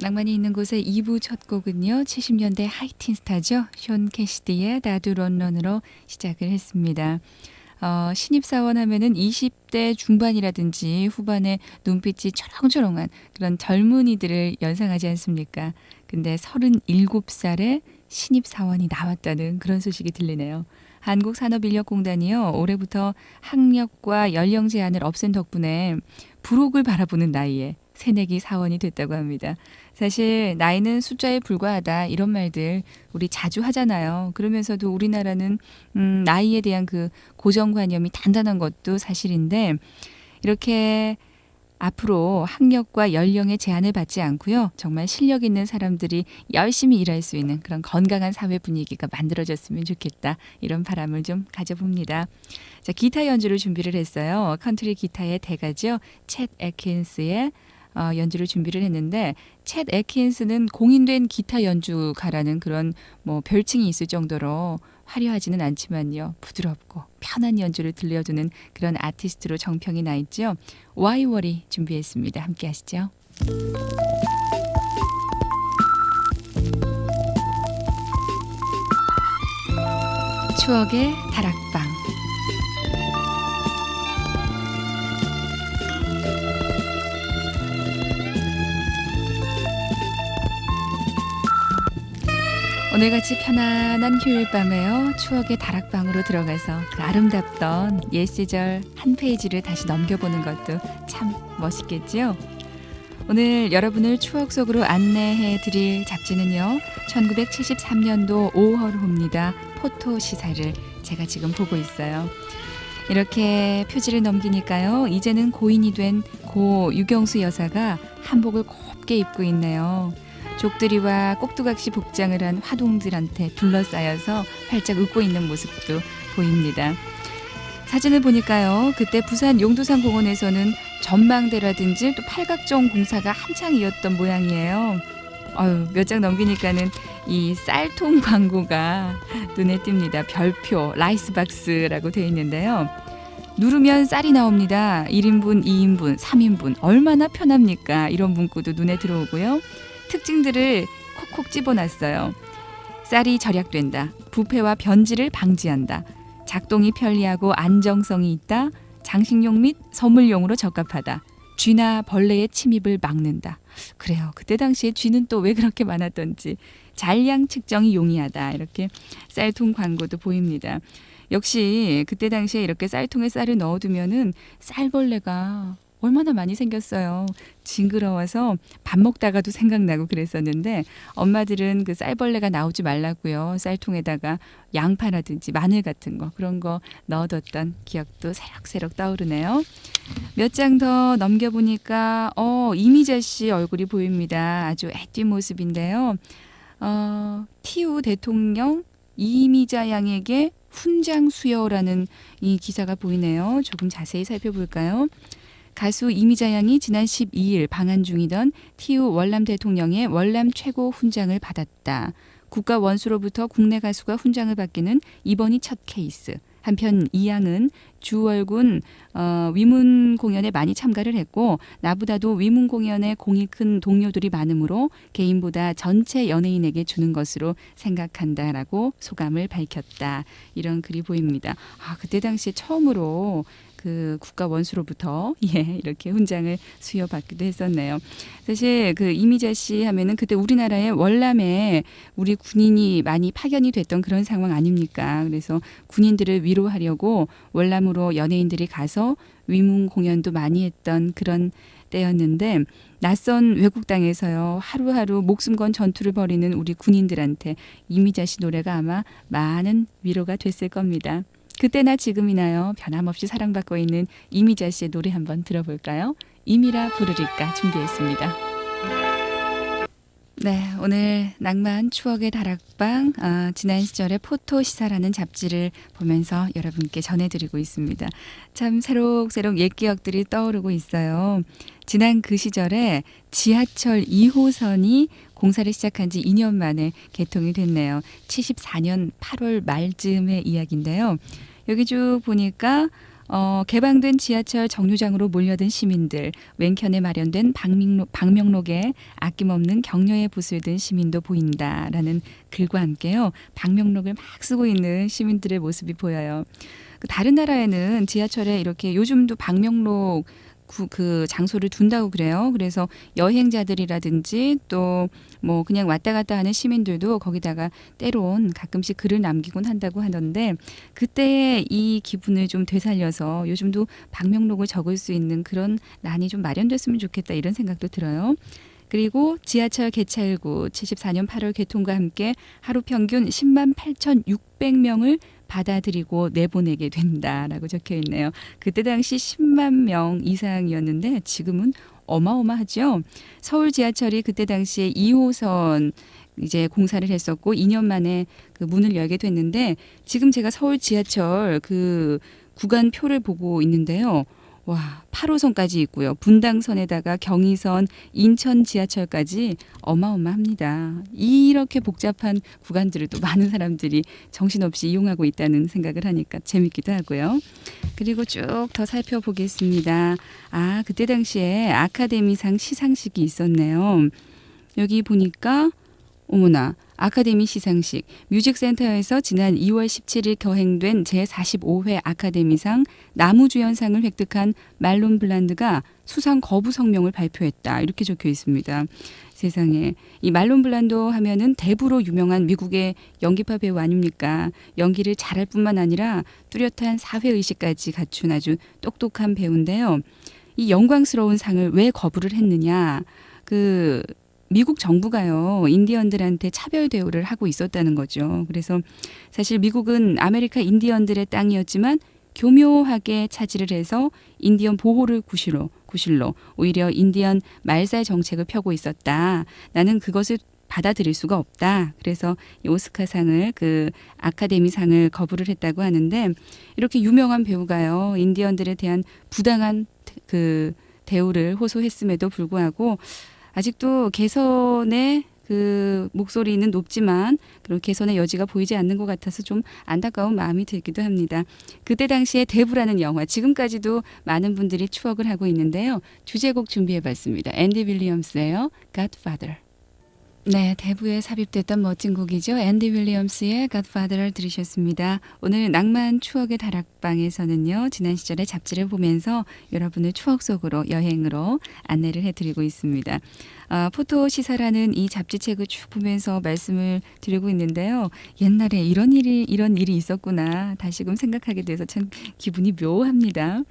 낭만이 있는 곳의 2부 첫 곡은요. 70년대 하이틴 스타죠. 숀 캐시디의 나도 런런으로 시작을 했습니다. 어, 신입사원 하면은 20대 중반이라든지 후반에 눈빛이 초롱초롱한 그런 젊은이들을 연상하지 않습니까? 근데 37살에 신입사원이 나왔다는 그런 소식이 들리네요. 한국산업인력공단이요. 올해부터 학력과 연령 제한을 없앤 덕분에 부록을 바라보는 나이에 새내기 사원이 됐다고 합니다. 사실 나이는 숫자에 불과하다 이런 말들 우리 자주 하잖아요. 그러면서도 우리나라는 음, 나이에 대한 그 고정관념이 단단한 것도 사실인데 이렇게 앞으로 학력과 연령의 제한을 받지 않고요. 정말 실력 있는 사람들이 열심히 일할 수 있는 그런 건강한 사회 분위기가 만들어졌으면 좋겠다. 이런 바람을 좀 가져봅니다. 자, 기타 연주를 준비를 했어요. 컨트리 기타의 대가죠. 챗 에킨스의 어, 연주를 준비를 했는데 챗 에킨스는 공인된 기타 연주가라는 그런 뭐 별칭이 있을 정도로 화려하지는 않지만요 부드럽고 편한 연주를 들려주는 그런 아티스트로 정평이 나 있죠. 와이월이 준비했습니다. 함께 하시죠. 추억의 다락방 오늘같이 편안한 휴일 밤에요. 추억의 다락방으로 들어가서 그 아름답던 옛 시절 한 페이지를 다시 넘겨보는 것도 참 멋있겠지요. 오늘 여러분을 추억 속으로 안내해 드릴 잡지는요. 1973년도 5월호입니다. 포토 시사를 제가 지금 보고 있어요. 이렇게 표지를 넘기니까요. 이제는 고인이 된 고 유경수 여사가 한복을 곱게 입고 있네요. 족들이와 꼭두각시 복장을 한 화동들한테 둘러싸여서 활짝 웃고 있는 모습도 보입니다. 사진을 보니까요. 그때 부산 용두산 공원에서는 전망대라든지 또 팔각정 공사가 한창 이었던 모양이에요. 아유, 몇 장 넘기니까는 이 쌀통 광고가 눈에 띕니다. 별표, 라이스박스라고 되어 있는데요. 누르면 쌀이 나옵니다. 1인분, 2인분, 3인분. 얼마나 편합니까? 이런 문구도 눈에 들어오고요. 특징들을 콕콕 집어놨어요. 쌀이 절약된다. 부패와 변질을 방지한다. 작동이 편리하고 안정성이 있다. 장식용 및 선물용으로 적합하다. 쥐나 벌레의 침입을 막는다. 그래요. 그때 당시에 쥐는 또 왜 그렇게 많았던지 잔량 측정이 용이하다. 이렇게 쌀통 광고도 보입니다. 역시 그때 당시에 이렇게 쌀통에 쌀을 넣어두면은 쌀벌레가 얼마나 많이 생겼어요. 징그러워서 밥 먹다가도 생각나고 그랬었는데 엄마들은 그 쌀벌레가 나오지 말라고요. 쌀통에다가 양파라든지 마늘 같은 거 그런 거 넣어뒀던 기억도 새록새록 떠오르네요. 몇 장 더 넘겨보니까 어 이미자 씨 얼굴이 보입니다. 아주 애띠 모습인데요. 어 티우 대통령 이미자 양에게 훈장 수여라는 이 기사가 보이네요. 조금 자세히 살펴볼까요? 가수 이미자 양이 지난 12일 방한 중이던 티우 월남 대통령의 월남 최고 훈장을 받았다. 국가 원수로부터 국내 가수가 훈장을 받기는 이번이 첫 케이스. 한편 이 양은 주월군 어, 위문 공연에 많이 참가를 했고 나보다도 위문 공연에 공이 큰 동료들이 많으므로 개인보다 전체 연예인에게 주는 것으로 생각한다라고 소감을 밝혔다. 이런 글이 보입니다. 아 그때 당시에 처음으로 그 국가 원수로부터 예 이렇게 훈장을 수여받기도 했었네요. 사실 그 이미자 씨 하면은 그때 우리나라의 월남에 우리 군인이 많이 파견이 됐던 그런 상황 아닙니까? 그래서 군인들을 위로하려고 월남으로 연예인들이 가서 위문 공연도 많이 했던 그런 때였는데 낯선 외국 땅에서요 하루하루 목숨 건 전투를 벌이는 우리 군인들한테 이미자 씨 노래가 아마 많은 위로가 됐을 겁니다. 그때나 지금이나요 변함없이 사랑받고 있는 이미자 씨의 노래 한번 들어볼까요? 이미라 부르릴까 준비했습니다. 네, 오늘 낭만 추억의 다락방 아, 지난 시절의 포토 시사라는 잡지를 보면서 여러분께 전해드리고 있습니다. 참 새록새록 옛 기억들이 떠오르고 있어요. 지난 그 시절에 지하철 2호선이 공사를 시작한 지 2년 만에 개통이 됐네요. 74년 8월 말쯤의 이야기인데요. 여기 쭉 보니까 어, 개방된 지하철 정류장으로 몰려든 시민들, 왼편에 마련된 방명록, 방명록에 아낌없는 격려의 붓을 든 시민도 보인다라는 글과 함께요. 방명록을 막 쓰고 있는 시민들의 모습이 보여요. 그 다른 나라에는 지하철에 이렇게 요즘도 방명록 구, 그 장소를 둔다고 그래요. 그래서 여행자들이라든지 또 뭐 그냥 왔다 갔다 하는 시민들도 거기다가 때론 가끔씩 글을 남기곤 한다고 하던데 그때의 이 기분을 좀 되살려서 요즘도 방명록을 적을 수 있는 그런 란이 좀 마련됐으면 좋겠다 이런 생각도 들어요. 그리고 지하철 개찰구 74년 8월 개통과 함께 하루 평균 10만 8,600명을 받아들이고 내보내게 된다라고 적혀 있네요. 그때 당시 10만 명 이상이었는데 지금은 어마어마하죠. 서울 지하철이 그때 당시에 2호선 이제 공사를 했었고 2년 만에 그 문을 열게 됐는데 지금 제가 서울 지하철 그 구간 표를 보고 있는데요. 와, 8호선까지 있고요. 분당선에다가 경의선, 인천 지하철까지 어마어마합니다. 이렇게 복잡한 구간들을 또 많은 사람들이 정신없이 이용하고 있다는 생각을 하니까 재밌기도 하고요. 그리고 쭉 더 살펴보겠습니다. 아, 그때 당시에 아카데미상 시상식이 있었네요. 여기 보니까 어머나 아카데미 시상식 뮤직센터에서 지난 2월 17일 거행된 제45회 아카데미상 나무주연상을 획득한 말론 블란드가 수상 거부 성명을 발표했다. 이렇게 적혀 있습니다. 세상에 이 말론 블란도 하면은 대부로 유명한 미국의 연기파 배우 아닙니까? 연기를 잘할 뿐만 아니라 뚜렷한 사회 의식까지 갖춘 아주 똑똑한 배우인데요. 이 영광스러운 상을 왜 거부를 했느냐? 그 미국 정부가요 인디언들한테 차별 대우를 하고 있었다는 거죠. 그래서 사실 미국은 아메리카 인디언들의 땅이었지만 교묘하게 차지를 해서 인디언 보호를 구실로 구실로 오히려 인디언 말살 정책을 펴고 있었다. 나는 그것을 받아들일 수가 없다. 그래서 이 오스카상을 그 아카데미상을 거부를 했다고 하는데 이렇게 유명한 배우가요 인디언들에 대한 부당한 그 대우를 호소했음에도 불구하고 아직도 개선의 그 목소리는 높지만 그런 개선의 여지가 보이지 않는 것 같아서 좀 안타까운 마음이 들기도 합니다. 그때 당시에 대부라는 영화 지금까지도 많은 분들이 추억을 하고 있는데요. 주제곡 준비해봤습니다. 앤디 윌리엄스예요. Godfather. 네, 대부에 삽입됐던 멋진 곡이죠. 앤디 윌리엄스의 Godfather를 들으셨습니다. 오늘 낭만 추억의 다락방에서는요, 지난 시절의 잡지를 보면서 여러분을 추억 속으로 여행으로 안내를 해드리고 있습니다. 아, 포토 시사라는 이 잡지책을 쭉 보면서 말씀을 드리고 있는데요. 옛날에 이런 일이 이런 일이 있었구나 다시금 생각하게 돼서 참 기분이 묘합니다.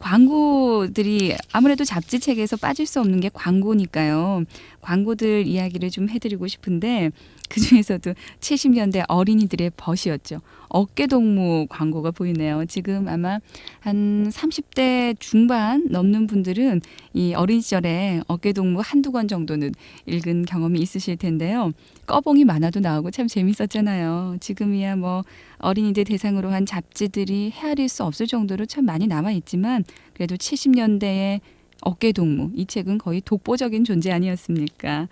광고들이 아무래도 잡지 책에서 빠질 수 없는 게 광고니까요. 광고들 이야기를 좀 해드리고 싶은데 그 중에서도 70년대 어린이들의 벗이었죠. 어깨동무 광고가 보이네요. 지금 아마 한 30대 중반 넘는 분들은 이 어린 시절에 어깨동무 한두 권 정도는 읽은 경험이 있으실 텐데요. 꺼봉이 많아도 나오고 참 재밌었잖아요. 지금이야 뭐 어린이들 대상으로 한 잡지들이 헤아릴 수 없을 정도로 참 많이 남아 있지만 그래도 70년대의 어깨 동무 이 책은 거의 독보적인 존재 아니었습니까?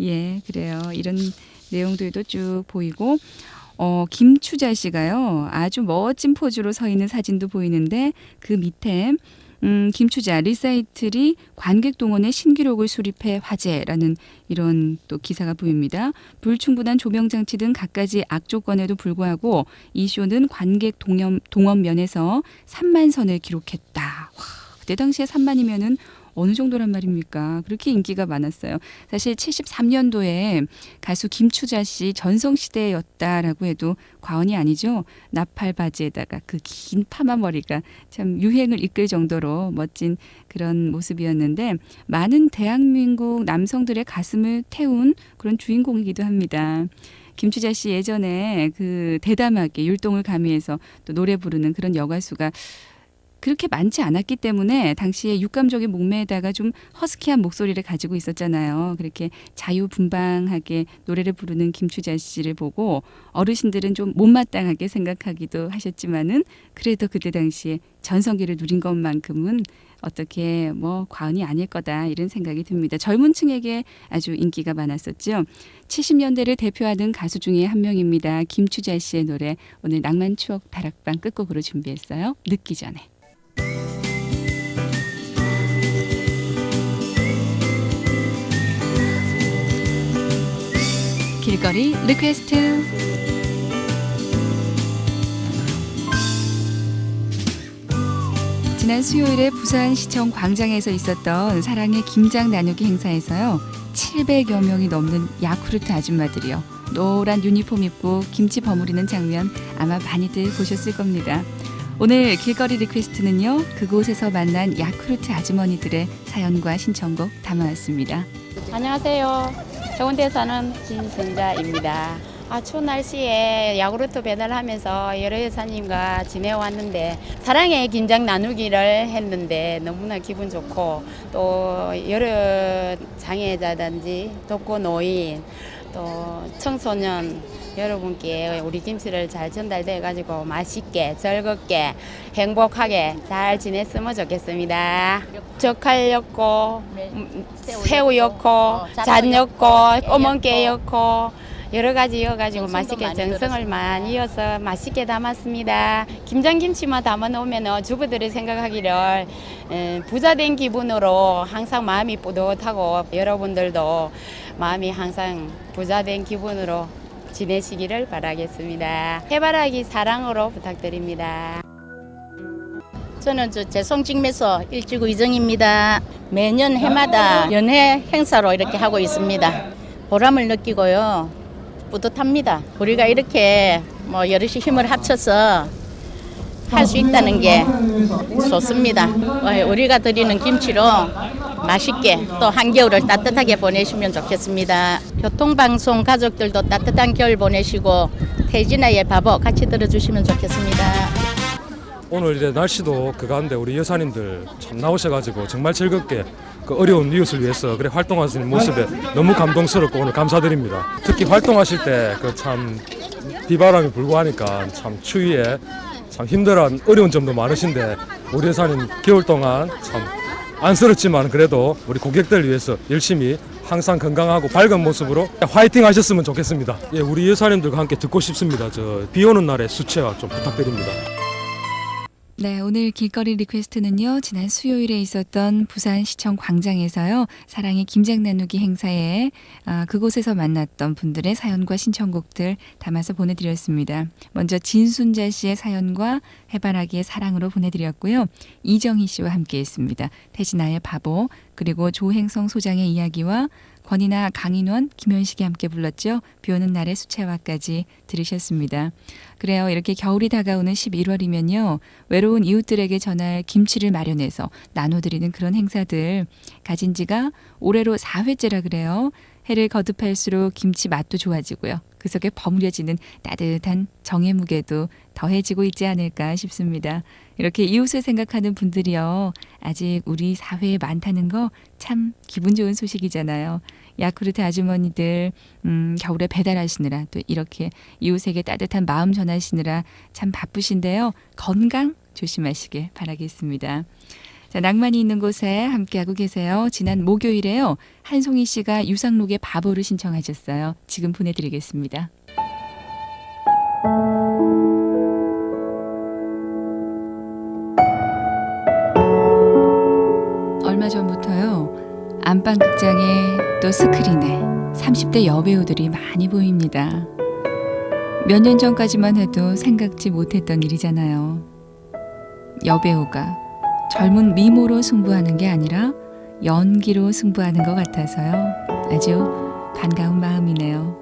예, 그래요. 이런 내용들도 쭉 보이고 어, 김추자 씨가요. 아주 멋진 포즈로 서 있는 사진도 보이는데 그 밑에 음, 김추자 리사이틀이 관객 동원의 신기록을 수립해 화제라는 이런 또 기사가 보입니다. 불충분한 조명 장치 등 갖가지 악조건에도 불구하고 이 쇼는 관객 동원, 동원 면에서 3만 선을 기록했다. 와, 그때 당시에 3만이면은 어느 정도란 말입니까? 그렇게 인기가 많았어요. 사실 73년도에 가수 김추자 씨 전성 시대였다라고 해도 과언이 아니죠. 나팔 바지에다가 그 긴 파마 머리가 참 유행을 이끌 정도로 멋진 그런 모습이었는데 많은 대한민국 남성들의 가슴을 태운 그런 주인공이기도 합니다. 김추자 씨 예전에 그 대담하게 율동을 가미해서 또 노래 부르는 그런 여가수가 그렇게 많지 않았기 때문에 당시에 육감적인 목매에다가 좀 허스키한 목소리를 가지고 있었잖아요. 그렇게 자유분방하게 노래를 부르는 김추자 씨를 보고 어르신들은 좀 못마땅하게 생각하기도 하셨지만은 그래도 그때 당시에 전성기를 누린 것만큼은 어떻게 뭐 과언이 아닐 거다 이런 생각이 듭니다. 젊은 층에게 아주 인기가 많았었죠. 70년대를 대표하는 가수 중에 한 명입니다. 김추자 씨의 노래 오늘 낭만 추억 다락방 끝곡으로 준비했어요. 늦기 전에. 길거리 리퀘스트 지난 수요일에 부산시청 광장에서 있었던 사랑의 김장 나누기 행사에서요 700여 명이 넘는 야쿠르트 아줌마들이요 노란 유니폼 입고 김치 버무리는 장면 아마 많이들 보셨을 겁니다. 오늘 길거리 리퀘스트는요 그곳에서 만난 야쿠르트 아주머니들의 사연과 신청곡 담아왔습니다. 안녕하세요. 서울대 사는 진승자입니다. 아, 추운 날씨에 야구르트 배달하면서 여러 여사님과 지내왔는데 사랑의 긴장 나누기를 했는데 너무나 기분 좋고 또 여러 장애자든지 독거 노인 또 청소년 여러분께 우리 김치를 잘 전달돼 가지고 맛있게 즐겁게 행복하게 잘 지냈으면 좋겠습니다. 젓갈였고 음, 새우였고 잔였고 꼬멍깨였고 여러 가지여가지고 맛있게 정성을 많이 이어서 맛있게 담았습니다. 김장김치만 담아 놓으면 주부들이 생각하기를 에, 부자된 기분으로 항상 마음이 뿌듯하고 여러분들도 마음이 항상 부자된 기분으로 지내시기를 바라겠습니다. 해바라기 사랑으로 부탁드립니다. 저는 저 재송직매서 일지구 이정입니다. 매년 해마다 연회 행사로 이렇게 하고 있습니다. 보람을 느끼고요. 뿌듯합니다. 우리가 이렇게 뭐 여럿이 힘을 합쳐서 할 수 있다는 게 좋습니다. 어, 우리가 드리는 김치로 맛있게 또 한겨울을 따뜻하게 보내시면 좋겠습니다. 교통방송 가족들도 따뜻한 겨울 보내시고 태진아의 바보 같이 들어주시면 좋겠습니다. 오늘 이제 날씨도 그가운데 우리 여사님들 참 나오셔가지고 정말 즐겁게 그 어려운 이웃을 위해서 그래 활동하시는 모습에 너무 감동스럽고 오늘 감사드립니다. 특히 활동하실 때 그 참 비바람이 불고 하니까 참 추위에 참 힘들한 어려운 점도 많으신데 우리 여사님 겨울 동안 참 안쓰럽지만 그래도 우리 고객들 위해서 열심히 항상 건강하고 밝은 모습으로 화이팅 하셨으면 좋겠습니다. 예, 우리 여사님들과 함께 듣고 싶습니다. 저 비 오는 날의 수채화 좀 부탁드립니다. 네, 오늘 길거리 리퀘스트는요, 지난 수요일에 있었던 부산시청 광장에서요, 사랑의 김장 나누기 행사에 아, 그곳에서 만났던 분들의 사연과 신청곡들 담아서 보내드렸습니다. 먼저 진순자 씨의 사연과 해바라기의 사랑으로 보내드렸고요. 이정희 씨와 함께 했습니다. 태진아의 바보, 그리고 조행성 소장의 이야기와 권이나 강인원, 김현식이 함께 불렀죠. 비 오는 날의 수채화까지 들으셨습니다. 그래요. 이렇게 겨울이 다가오는 11월이면요. 외로운 이웃들에게 전할 김치를 마련해서 나눠드리는 그런 행사들 가진 지가 올해로 4회째라 그래요. 해를 거듭할수록 김치 맛도 좋아지고요. 그 속에 버무려지는 따뜻한 정의 무게도 더해지고 있지 않을까 싶습니다. 이렇게 이웃을 생각하는 분들이요. 아직 우리 사회에 많다는 거 참 기분 좋은 소식이잖아요. 야쿠르트 아주머니들 음, 겨울에 배달하시느라 또 이렇게 이웃에게 따뜻한 마음 전하시느라 참 바쁘신데요. 건강 조심하시길 바라겠습니다. 자, 낭만이 있는 곳에 함께하고 계세요. 지난 목요일에요. 한송이 씨가 유상록의 바보를 신청하셨어요. 지금 보내드리겠습니다. 얼마 전부터요. 안방 극장에 또 스크린에 30대 여배우들이 많이 보입니다. 몇 년 전까지만 해도 생각지 못했던 일이잖아요. 여배우가 젊은 미모로 승부하는 게 아니라 연기로 승부하는 것 같아서요. 아주 반가운 마음이네요.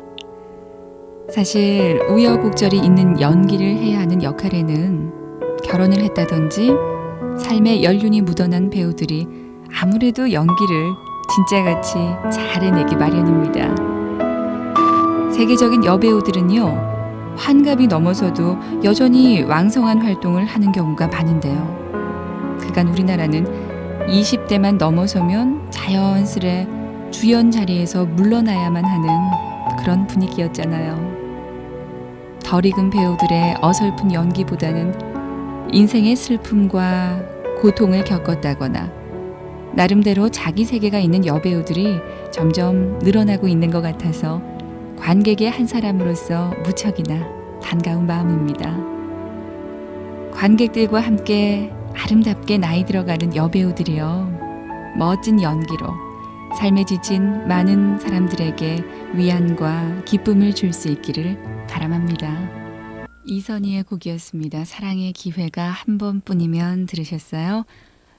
사실 우여곡절이 있는 연기를 해야 하는 역할에는 결혼을 했다든지 삶의 연륜이 묻어난 배우들이 아무래도 연기를 진짜같이 잘 해내기 마련입니다. 세계적인 여배우들은요, 환갑이 넘어서도 여전히 왕성한 활동을 하는 경우가 많은데요. 그간 우리나라는 20대만 넘어서면 자연스레 주연 자리에서 물러나야만 하는 그런 분위기였잖아요. 덜 익은 배우들의 어설픈 연기보다는 인생의 슬픔과 고통을 겪었다거나 나름대로 자기 세계가 있는 여배우들이 점점 늘어나고 있는 것 같아서 관객의 한 사람으로서 무척이나 반가운 마음입니다. 관객들과 함께 아름답게 나이 들어가는 여배우들이요. 멋진 연기로 삶에 지친 많은 사람들에게 위안과 기쁨을 줄 수 있기를 바람합니다. 이선희의 곡이었습니다. 사랑의 기회가 한 번뿐이면 들으셨어요?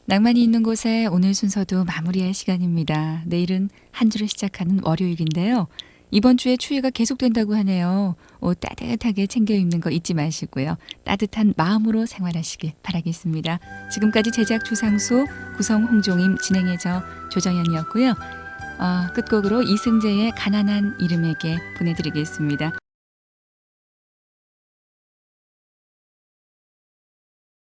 낭만이 있는 곳에 오늘 순서도 마무리할 시간입니다. 내일은 한 주를 시작하는 월요일인데요. 이번 주에 추위가 계속된다고 하네요. 옷 따뜻하게 챙겨 입는 거 잊지 마시고요. 따뜻한 마음으로 생활하시길 바라겠습니다. 지금까지 제작 주상수, 구성 홍종임, 진행의 저 조정현이었고요. 어, 끝곡으로 이승재의 가난한 이름에게 보내드리겠습니다.